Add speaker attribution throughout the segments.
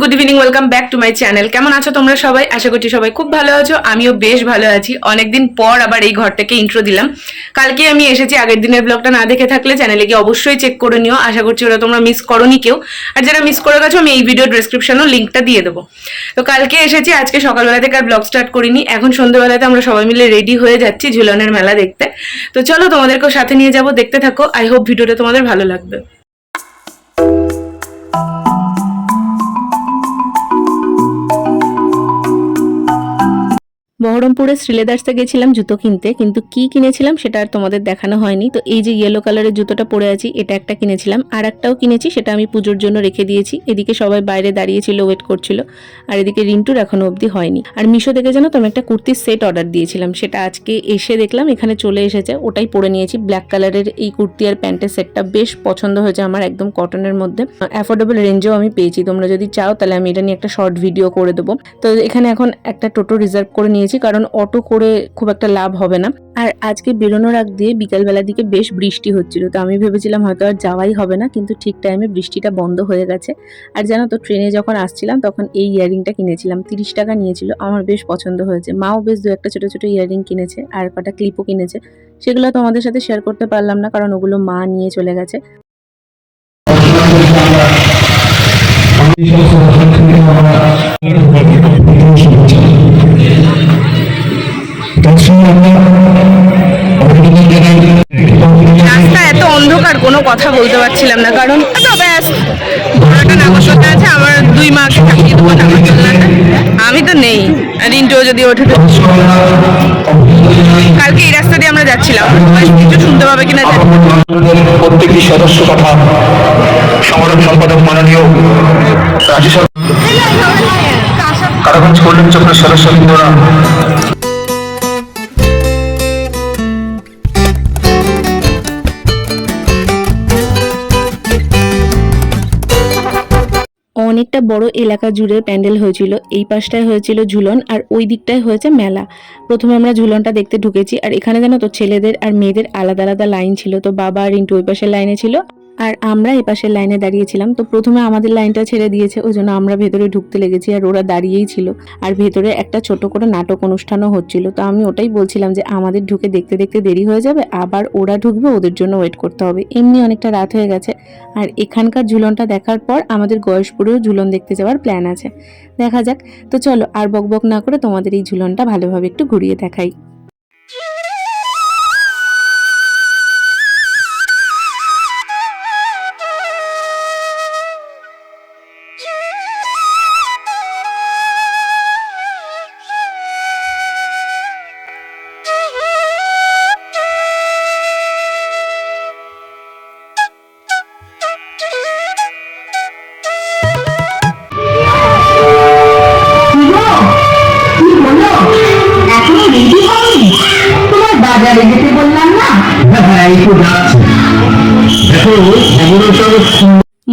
Speaker 1: Good evening welcome back to my channel কেমন আছো তোমরা সবাই? আশা করছি সবাই খুব ভালো আছো, আমিও বেশ ভালো আছি। অনেকদিন পর আবার এই ঘর থেকে ইন্ট্রো দিলাম। কালকে আমি এসেছি, আগের দিনের ব্লগটা না দেখে থাকলে চ্যানেলে গিয়ে অবশ্যই চেক করে নিও। আশা করছি ওরা তোমরা মিস করনি কেউ। আর যারা মিস করে গেছো, আমি এই ভিডিও ডেসক্রিপশনেও লিঙ্কটা দিয়ে দেবো। তো কালকে এসেছি, আজকে সকালবেলা থেকে আর ব্লগ স্টার্ট করিনি। এখন সন্ধ্যেবেলাতে আমরা সবাই মিলে রেডি হয়ে যাচ্ছি ঝুলনের মেলা দেখতে। তো চলো তোমাদেরকেও সাথে নিয়ে যাব, দেখতে থাকো। আই হোপ ভিডিওটা তোমাদের ভালো লাগবে।
Speaker 2: বহরমপুরে শ্রীলেদার্সে গেছিলাম জুতো কিনতে, কিন্তু কি কিনেছিলাম সেটা আর তোমাদের দেখানো হয়নি। তো এই যে ইয়েলো কালারের জুতোটা পরে আছি, এটা একটা কিনেছিলাম। আর একটাও কিনেছি, সেটা আমি পুজোর জন্য রেখে দিয়েছি। এদিকে সবাই বাইরে দাঁড়িয়েছিল ওয়েট করছিল। আর এদিকে রিন্টুর এখনও অবধি হয়নি। আর মিশো থেকে যেন তো আমি একটা কুর্তির সেট অর্ডার দিয়েছিলাম, সেটা আজকে এসে দেখলাম, এখানে চলে এসেছে। ওটাই পরে নিয়েছি। ব্ল্যাক কালারের এই কুর্তি আর প্যান্টের সেটটা বেশ পছন্দ হয়েছে আমার একদম কটনের মধ্যে। অ্যাফোর্ডেবল রেঞ্জেও আমি পেয়েছি। তোমরা যদি চাও, তাহলে আমি এটা নিয়ে একটা শর্ট ভিডিও করে দেবো। তো এখানে এখন একটা টোটো রিজার্ভ করে নিয়েছি। কারণ অটো করে খুব একটা লাভ হবে না। আর আজকে বেরোনোর আগ দিয়ে বিকালবেলার দিকে বেশ বৃষ্টি হচ্ছিল। তো আমি ভেবেছিলাম হয়তো আর যাওয়াই হবে না, কিন্তু ঠিক টাইমে বৃষ্টিটা বন্ধ হয়ে গেছে। আর জানো তো, ট্রেনে যখন আসছিলাম তখন এই ইয়ারিংটা কিনেছিলাম। তিরিশ টাকা নিয়েছিল, আমার বেশ পছন্দ হয়েছে। মাও বেশ দু একটা ছোটো ছোটো ইয়ারিং কিনেছে আর কটা ক্লিপও কিনেছে। সেগুলো তোমাদের সাথে শেয়ার করতে পারলাম না, কারণ ওগুলো মা নিয়ে চলে গেছে।
Speaker 1: রাস্তা এত অন্ধকার কোনো কথা বলতে পারছিলাম না কারণ ব্যাস ঘোড়াটা আছে আমার দুই মাকে থাকিয়ে দেবো আমি তো নেই রিন্টুও যদি ওঠে কালকে এই রাস্তা দিয়ে আমরা যাচ্ছিলাম। কিছু শুনতে পাবে কিনা না।
Speaker 3: প্রত্যেকটি সদস্য তথা সংগঠন সম্পাদক মাননীয় রাজ্য সরকার কারাগঞ্জ কল্যাণ চক্রের সদস্যবৃন্দরা
Speaker 2: অনেকটা বড় এলাকা জুড়ে প্যান্ডেল হয়েছিল। এই পাশটায় হয়েছিল ঝুলন আর ওই দিকটায় হয়েছে মেলা। প্রথমে আমরা ঝুলনটা দেখতে ঢুকেছি আর এখানে জানো তো ছেলেদের আর মেয়েদের আলাদা আলাদা লাইন ছিল। তো বাবা আর ইন্টু ওই পাশের লাইনে ছিল। আর আমরা এই পাশের লাইনে দাঁড়িয়েছিলাম। তো প্রথমে আমাদের লাইনটা ছেড়ে দিয়েছে, ওই জন্য আমরা ভেতরে ঢুকতে লেগেছি আর ওরা দাঁড়িয়েই ছিল। আর ভেতরে একটা ছোট করে নাটক অনুষ্ঠানও হচ্ছিল। তো আমি ওটাই বলছিলাম যে আমাদের ঢুকে দেখতে দেখতে দেরি হয়ে যাবে, আবার ওরা ঢুকবে, ওদের জন্য ওয়েট করতে হবে। এমনি অনেকটা রাত হয়ে গেছে। আর এখানকার ঝুলনটা দেখার পর আমাদের গয়েশপুরেও ঝুলন দেখতে যাওয়ার প্ল্যান আছে। দেখা যাক। তো চলো, আর বকবক না করে তোমাদের এই ঝুলনটা ভালোভাবে একটু ঘুরিয়ে দেখাই।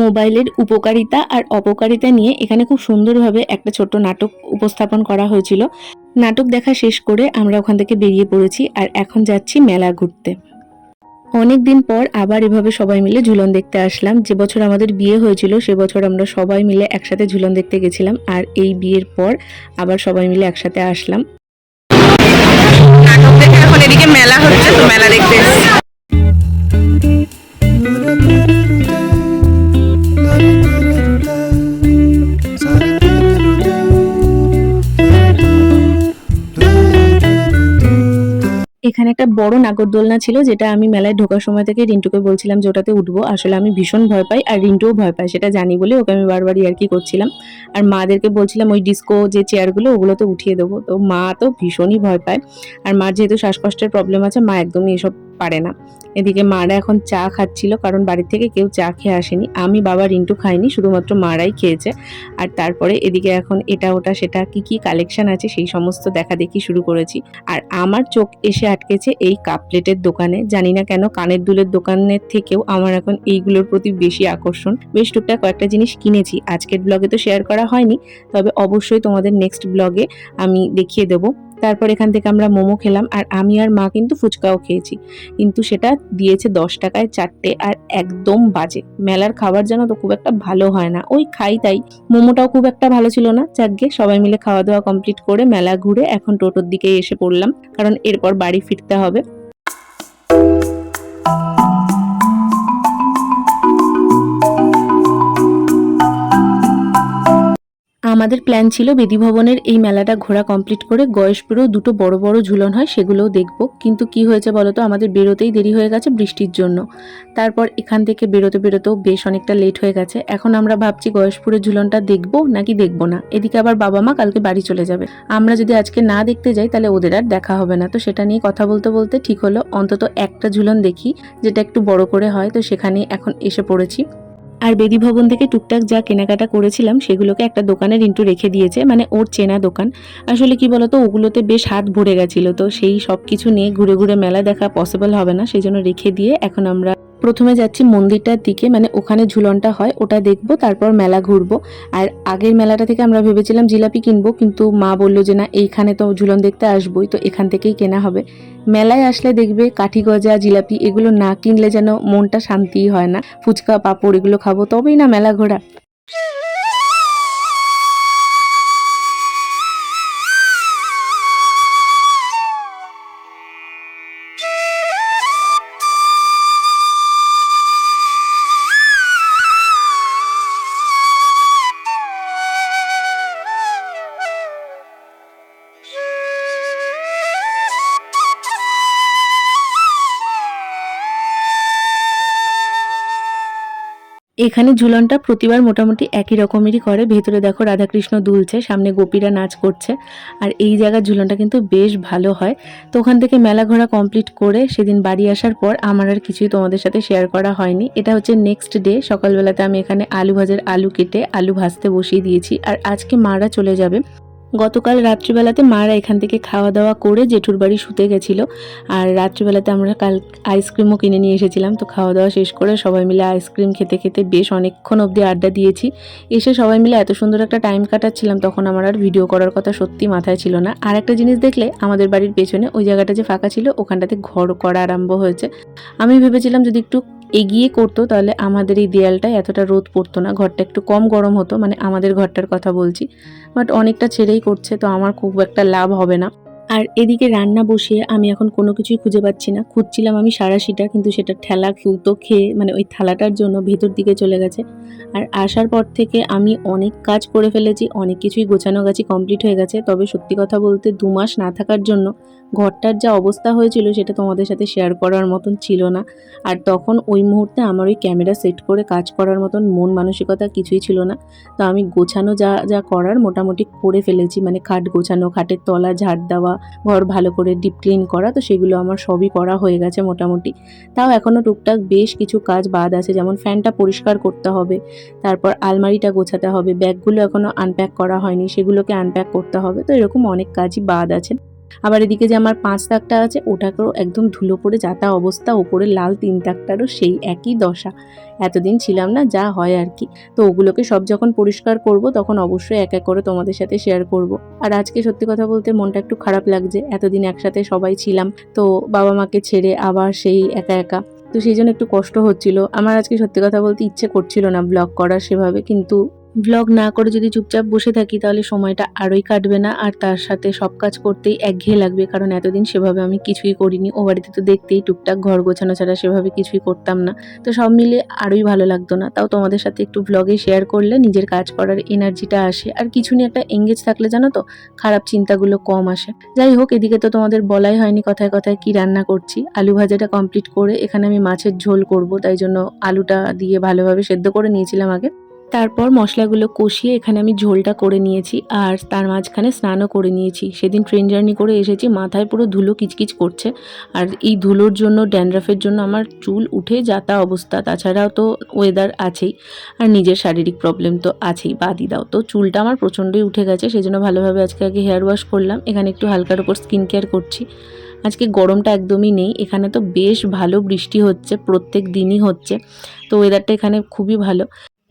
Speaker 2: মোবাইলের উপকারিতা আর অপকারিতা নিয়ে এখানে খুব সুন্দরভাবে একটা ছোট্ট নাটক উপস্থাপন করা হয়েছিল। নাটক দেখা শেষ করে আমরা ওখান থেকে বেরিয়ে পড়েছি আর এখন যাচ্ছি মেলা ঘুরতে। অনেক দিন পর আবার এভাবে সবাই মিলে ঝুলন দেখতে আসলাম। যে বছর আমাদের বিয়ে হয়েছিল, সে বছর আমরা সবাই মিলে একসাথে ঝুলন দেখতে গেছিলাম আর এই বিয়ের পর আবার সবাই মিলে একসাথে আসলাম।
Speaker 1: নাটক দেখে এখন এদিকে মেলা হচ্ছে, তো মেলা দেখতে
Speaker 2: এখানে একটা বড় নাগরদোলনা ছিল, যেটা আমি মেলায় ঢোকার সময় থেকে রিন্টুকে বলছিলাম যে ওটাতে উঠবো। আসলে আমি ভীষণ ভয় পাই আর রিন্টুও ভয় পায়, সেটা জানি বলে ওকে আমি বারবার ইয়ার্কি করছিলাম। আর মাদেরকে বলছিলাম ওই ডিস্কো যে চেয়ারগুলো, ওগুলোতে উঠিয়ে দেবো। তো মা তো ভীষণই ভয় পায়। আর মার যেহেতু শ্বাসকষ্টের প্রবলেম আছে, মা একদমই এসব পারে না। এদিকে মারা এখন চা খাচ্ছিল, কারণ বাড়ির থেকে কেউ চা খেয়ে আসেনি। আমি বাবা রিন্টু খাইনি, শুধুমাত্র মারাই খেয়েছে। আর তারপরে এদিকে এখন এটা ওটা সেটা কি কি কালেকশন আছে সেই সমস্ত দেখা দেখি শুরু করেছি। আর আমার চোখ এসে আটকেছে এই কাপ প্লেটের দোকানে। জানি না কেন কানের দুলের দোকানের থেকেও আমার এখন এইগুলোর প্রতি বেশি আকর্ষণ। বেশ টুকটাক কয়েকটা জিনিস কিনেছি, আজকের ব্লগে তো শেয়ার করা হয়নি। তবে অবশ্যই তোমাদের নেক্সট ব্লগে আমি দেখিয়ে দেবো। তারপর এখান থেকে আমরা মোমো খেলাম, আর আমি আর মা কিন্তু ফুচকাও খেয়েছি। কিন্তু সেটা দিয়েছে দশ টাকায় চারটে আর একদম বাজে। মেলার খাবার যেন তো খুব একটা ভালো হয় না। ওই খাই তাই। মোমোটাও খুব একটা ভালো ছিল না। চাকগে সবাই মিলে খাওয়া দাওয়া কমপ্লিট করে মেলা ঘুরে এখন টোটোর দিকে এসে পড়লাম। কারণ এরপর বাড়ি ফিরতে হবে। আমাদের প্ল্যান ছিল বেদি ভবনের এই মেলাটা ঘোরা কমপ্লিট করে গয়েশপুরেও দুটো বড় বড় ঝুলন হয়, সেগুলোও দেখব। কিন্তু কি হয়েছে বলো তো আমাদের বেরোতেই দেরি হয়ে গেছে বৃষ্টির জন্য। তারপর এখান থেকে বেরোতে বেরোতেও বেশ অনেকটা লেট হয়ে গেছে। এখন আমরা ভাবছি গয়েশপুরের ঝুলনটা দেখব নাকি দেখব না। এদিকে আবার বাবা মা কালকে বাড়ি চলে যাবে। আমরা যদি আজকে না দেখতে যাই, তাহলে ওদের আর দেখা হবে না। তো সেটা নিয়ে কথা বলতে বলতে ঠিক হলো, অন্তত একটা ঝুলন দেখি, যেটা একটু বড় করে হয়। তো সেখানে এখন এসে পড়েছি। আর বেদি ভবন থেকে টুকটাক যা কেনাকাটা করেছিলাম, সেগুলোকে একটা দোকানের ইন্টু রেখে দিয়েছে মানে ওর চেনা দোকান। আসলে কি বলতো, ওগুলোতে বেশ হাত ভরে গেছিল, তো সেই সব কিছু নিয়ে ঘুরে ঘুরে মেলা দেখা পসিবল হবে না সেই জন্য রেখে দিয়ে এখন আমরা প্রথমে যাচ্ছি মন্দিরটার দিকে মানে ওখানে ঝুলনটা হয়, ওটা দেখব, তারপর মেলা ঘুরবো। আর আগের মেলাটা থেকে আমরা ভেবেছিলাম জিলাপি কিনবো, কিন্তু মা বলল যে না, এইখানে তো ঝুলন দেখতে আসবোই, তো এখান থেকেই কেনা হবে। মেলায় আসলে দেখবে কাঠি গজা, জিলাপি, এগুলো না কিনলে যেন মনটা শান্তিই হয় না। ফুচকা, পাঁপড়, এগুলো খাব, তবেই না মেলা ঘোরা। এখানে ঝুলনটা প্রতিবার মোটামুটি একই রকমেরই করে। ভেতরে দেখো রাধাকৃষ্ণ দুলছে, সামনে গোপীরা নাচ করছে। আর এই জায়গার ঝুলনটা কিন্তু বেশ ভালো হয়। তো ওখান থেকে মেলা ঘোরা কমপ্লিট করে সেদিন বাড়ি আসার পর আমার আর কিছুই তোমাদের সাথে শেয়ার করা হয়নি। এটা হচ্ছে নেক্সট ডে সকালবেলাতে আমি এখানে আলু ভাজার আলু কেটে আলু ভাজতে বসিয়ে দিয়েছি। আর আজকে মারা চলে যাবে। গতকাল রাত্রিবেলাতে মারা এখান থেকে খাওয়া দাওয়া করে জেঠুর বাড়ি শুতে গেছিল। আর রাত্রিবেলাতে আমরা কাল আইসক্রিমও কিনে নিয়ে এসেছিলাম। তো খাওয়া দাওয়া শেষ করে সবাই মিলে আইসক্রিম খেতে খেতে বেশ অনেকক্ষণ অবধি আড্ডা দিয়েছি। এসে সবাই মিলে এত সুন্দর একটা টাইম কাটাচ্ছিলাম, তখন আমার আর ভিডিও করার কথা সত্যি মাথায় ছিল না। আর একটা জিনিস দেখলে আমাদের বাড়ির পেছনে ওই জায়গাটা যে ফাঁকা ছিল, ওখানটাতে ঘর করা আরম্ভ হয়েছে। আমি ভেবেছিলাম যদি একটু এগিয়ে করতো, তাহলে আমাদের এই দেয়ালটায় এতটা রোদ পড়তো না। ঘরটা একটু কম গরম হতো মানে আমাদের ঘরটার কথা বলছি। বাট অনেকটা ছেড়েই করছে, তো আমার খুব একটা লাভ হবে না। আর এদিকে রান্না বসিয়ে আমি এখন কোনো কিছুই খুঁজে পাচ্ছি না। খুঁজছিলাম আমি সারাশিটা, কিন্তু সেটা ঠেলা খুঁতো খেয়ে মানে ওই থালাটার জন্য ভেতর দিকে চলে গেছে। আর আসার পর থেকে আমি অনেক কাজ করে ফেলেছি, অনেক কিছুই গোছানো গাছি কমপ্লিট হয়ে গেছে। তবে সত্যি কথা বলতে দু মাস না থাকার জন্য ঘরটার যা অবস্থা হয়েছিল সেটা তোমাদের সাথে শেয়ার করার মতন ছিল না। আর তখন ওই মুহূর্তে আমার ওই ক্যামেরা সেট করে কাজ করার মতন মন মানসিকতা কিছুই ছিল না। তো আমি গোছানো যা যা করার মোটামুটি করে ফেলেছি। মানে খাট গোছানো, খাটের তলা, ঝাড় দেওয়া ঘর ভালো করে ডিপ ক্লিন করা, তো সেগুলো আমার সবই করা হয়ে গেছে মোটামুটি। তাও এখনও টুকটাক বেশ কিছু কাজ বাদ আছে, যেমন ফ্যানটা পরিষ্কার করতে হবে, তারপর আলমারিটা গোছাতে হবে ব্যাগগুলো এখনও আনপ্যাক করা হয়নি, সেগুলোকে আনপ্যাক করতে হবে, তো এরকম অনেক কাজই বাদ আছে। আবার এদিকে যে আমার পাঁচ তাকটা আছে, ওটাকেও একদম ধুলো পড়ে যাতা অবস্থা, ওপরে লাল তিন তাকটারও সেই একই দশা। এতদিন ছিলাম না, যা হয় আর কি। তো ওগুলোকে সব যখন পরিষ্কার করব, তখন অবশ্যই এক এক করে তোমাদের সাথে শেয়ার করব। আর আজকে সত্যি কথা বলতে মনটা একটু খারাপ লাগছে, এতদিন একসাথে সবাই ছিলাম। তো বাবা মাকে ছেড়ে আবার সেই একা একা। তো সেই জন্য একটু কষ্ট হচ্ছিল। আমার আজকে সত্যি কথা বলতে ইচ্ছে করছিল না ব্লগ করার সেভাবে, কিন্তু ব্লগ না করে যদি চুপচাপ বসে থাকি, তাহলে সময়টা আরোই কাটবে না। আর তার সাথে সব কাজ করতেই একঘেয়ে লাগবে, কারণ এতদিন সেভাবে আমি কিছুই করিনি। ও বাড়িতে তো দেখতেই টুকটাক ঘর গোছানো ছাড়া সেভাবে কিছুই করতাম না। তো সব মিলে আরোই ভালো লাগতো না। তাও তোমাদের সাথে একটু ব্লগে শেয়ার করলে নিজের কাজ করার এনার্জিটা আসে। আর কিছু নিয়ে একটা এঙ্গেজ থাকলে জানো তো, খারাপ চিন্তাগুলো কম আসে। যাই হোক, এদিকে তো তোমাদের বলাই হয়নি কথায় কথায় কি রান্না করছি। আলু ভাজাটা কমপ্লিট করে এখানে আমি মাছের ঝোল করব, তাই জন্য আলুটা দিয়ে ভালোভাবে সেদ্ধ করে নিয়েছিলাম আগে। তারপর মশলাগুলো কষিয়ে এখানে আমি ঝোলটা করে নিয়েছি আর তার মাঝখানে স্নানও করে নিয়েছি। সেদিন ট্রেন জার্নি করে এসেছি, মাথায় পুরো ধুলো কিচকিচ করছে। আর এই ধুলোর জন্য, ড্যান্ড্রাফের জন্য আমার চুল উঠে যাতা অবস্থা। তাছাড়াও তো ওয়েদার আছেই আর নিজের শারীরিক প্রবলেম তো আছেই, বাদই দাও। তো চুলটা আমার প্রচণ্ডই উঠে গেছে, সেজন্য ভালোভাবে আজকে আগে হেয়ার ওয়াশ করলাম। এখানে একটু হালকার ওপর স্কিন কেয়ার করছি। আজকে গরমটা একদমই নেই, এখানে তো বেশ ভালো বৃষ্টি হচ্ছে, প্রত্যেক দিনই হচ্ছে। তো ওয়েদারটা এখানে খুবই ভালো।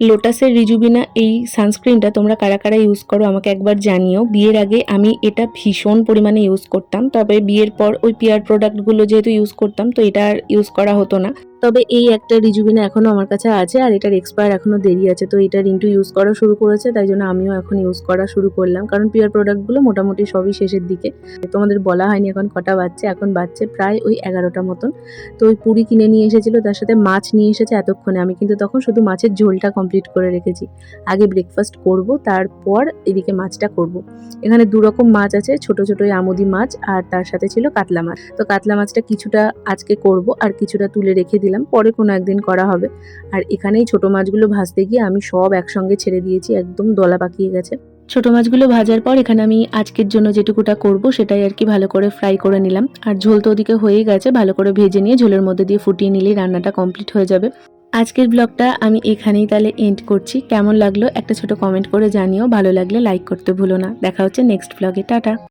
Speaker 2: লোটাসের রিজুবিনা, এই সানস্ক্রিনটা তোমরা কারা কারা ইউজ করো আমাকে একবার জানিও। বিয়ের আগে আমি এটা ভীষণ পরিমাণে ইউজ করতাম। তবে বিয়ের পর ওই পিয়ার প্রোডাক্টগুলো যেহেতু ইউজ করতাম, তো এটা আর ইউজ করা হতো না। তবে এই একটা রিজুবিনা এখনও আমার কাছে আছে আর এটার এক্সপায়ার এখনও দেরি আছে। তো এটা রিন্টু ইউজ করা শুরু করেছে, তাই জন্য আমিও এখন ইউজ করা শুরু করলাম। কারণ পিয়ার প্রোডাক্টগুলো মোটামুটি সবই শেষের দিকে। তোমাদের বলা হয়নি এখন কটা বাচ্চা এখন বাচ্চে প্রায় ওই এগারোটা মতন। তো ওই পুরি কিনে নিয়ে এসেছিল, তার সাথে মাছ নিয়ে এসেছে এতক্ষণে। আমি কিন্তু তখন শুধু মাছের ঝোলটা কমপ্লিট করে রেখেছি। আগে ব্রেকফাস্ট করব, তারপর এদিকে মাছটা করব। এখানে দু রকম মাছ আছে, ছোট ছোট আমুদি মাছ আর তার সাথে ছিল কাতলা মাছ। তো কাতলা মাছটা কিছুটা আজকে করব আর কিছুটা তুলে রেখে দিলাম, পরে কোনো একদিন করা হবে। আর এখানেই ছোট মাছগুলো ভাজতে গিয়ে আমি সব একসঙ্গে ছেড়ে দিয়েছি, একদম দলা পাকিয়ে গেছে। ছোট মাছগুলো ভাজার পর এখানে আমি আজকের জন্য যেটুকুটা করব সেটাই আর কি ভালো করে ফ্রাই করে নিলাম। আর ঝোল তো ওদিকে হয়েই গেছে, ভালো করে ভেজে নিয়ে ঝোলের মধ্যে দিয়ে ফুটিয়ে নিলেই রান্নাটা কমপ্লিট হয়ে যাবে। আজকের ব্লগটা আমি এখানেই তাহলে এন্ড করছি। কেমন লাগল একটা ছোট কমেন্ট করে জানিও, ভালো লাগলে লাইক করতে ভুলো না। দেখা হচ্ছে নেক্সট ব্লগে টাটা।